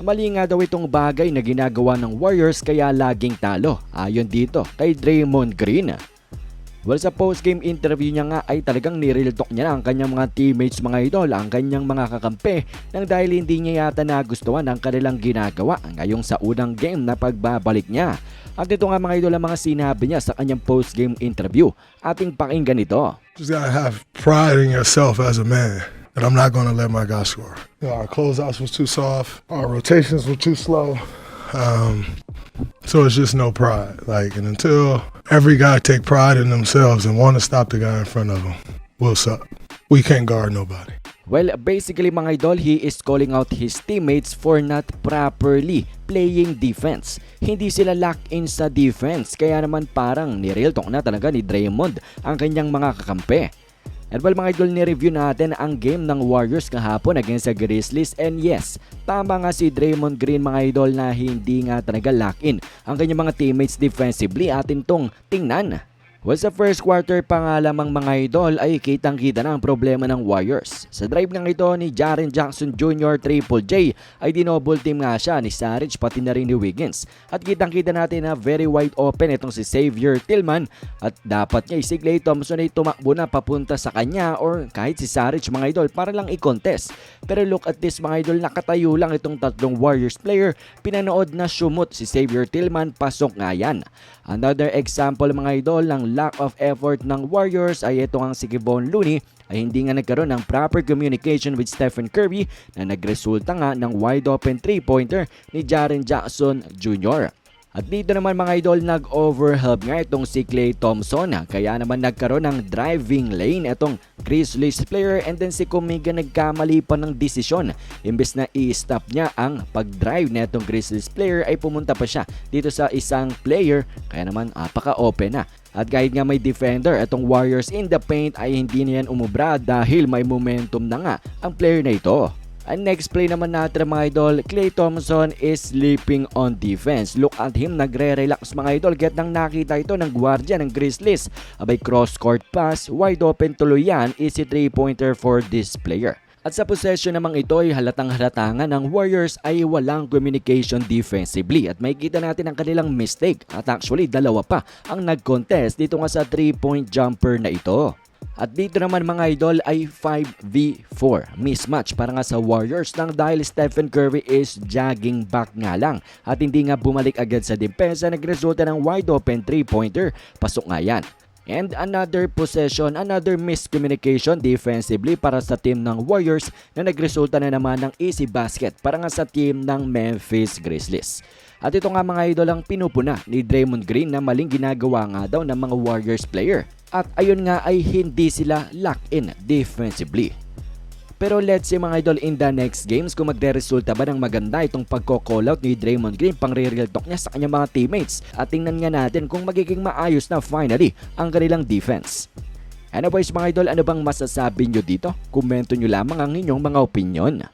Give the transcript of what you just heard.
Mali nga daw itong bagay na ginagawa ng Warriors kaya laging talo. Ayon dito kay Draymond Green. Well, sa post-game interview niya nga ay talagang nireal talk niya na ang kanyang mga teammates mga idol, ang kanyang mga kakampi nang dahil hindi niya yata nagustuhan ang kanilang ginagawa ngayong sa unang game na pagbabalik niya. At ito nga mga idol ang mga sinabi niya sa kanyang post-game interview. Ating pakinggan ito. Just gotta have pride in yourself as a man. That I'm not gonna let my guy score. You know, our closeouts was too soft. Our rotations were too slow. Um, so it's just no pride. Like, and until every guy take pride in themselves and want to stop the guy in front of them, we'll suck. We can't guard nobody. Well, basically mga idol, he is calling out his teammates for not properly playing defense. Hindi sila lock in sa defense, kaya naman parang ni-real talk na talaga ni Draymond ang kanyang mga kakampi. And well mga idol, ni-review natin ang game ng Warriors kahapon against sa Grizzlies and yes, tama nga si Draymond Green mga idol na hindi nga talaga lock in ang kanyang mga teammates defensively atin tong tingnan. Well, sa first quarter pa nga lamang mga idol ay kitang-kita na ang problema ng Warriors. Sa drive nga ito ni Jaren Jackson Jr. Triple J ay dinouble team nga siya ni Saric pati na rin ni Wiggins. At kitang-kita natin na very wide open itong si Xavier Tillman at dapat niya si Klay Thompson ay tumakbo na papunta sa kanya or kahit si Saric mga idol para lang i-contest. Pero look at this mga idol nakatayo lang itong tatlong Warriors player pinanood na sumot si Xavier Tillman pasok nga yan. Another example mga idol ng lack of effort ng Warriors ay ito ang si Kevon Looney ay hindi nga nagkaroon ng proper communication with Stephen Curry na nagresulta nga ng wide open 3-pointer ni Jaren Jackson Jr. At dito naman mga idol nag-overhelp nga itong si Klay Thompson kaya naman nagkaroon ng driving lane itong Grizzlies player and then si Kumiga nagkamali pa ng desisyon. Imbes na i-stop niya ang pag-drive na itong Grizzlies player ay pumunta pa siya dito sa isang player kaya naman apaka-open na. At kahit nga may defender, itong Warriors in the paint ay hindi na umubra dahil may momentum na nga ang player na ito. Ang next play naman natin mga idol, Clay Thompson is sleeping on defense. Look at him, nagre-relax mga idol. Get nang nakita ito ng gwardiya ng Grizzlies. Abay cross-court pass, wide open tuloy yan, easy 3-pointer for this player. At sa possession namang ito ay halatang halatangan ng Warriors ay walang communication defensively at makikita natin ang kanilang mistake at actually dalawa pa ang nag-contest dito nga sa 3-point jumper na ito. At dito naman mga idol ay 5v4 mismatch para nga sa Warriors nang dahil Stephen Curry is jogging back nga lang at hindi nga bumalik agad sa depensa nagresulta ng wide open 3-pointer pasok nga yan. And another possession, another miscommunication defensively para sa team ng Warriors na nagresulta na naman ng easy basket para nga sa team ng Memphis Grizzlies. At ito nga mga idol ang pinupuna ni Draymond Green na maling ginagawa nga daw ng mga Warriors player. At ayun nga ay hindi sila lock in defensively. Pero let's see mga idol in the next games kung magre-resulta ba ng maganda itong pagko-call out ni Draymond Green pang real talk niya sa kanyang mga teammates at tingnan nga natin kung magiging maayos na finally ang kanilang defense. Anyways mga idol, ano bang masasabi nyo dito? Komento nyo lamang ang inyong mga opinion.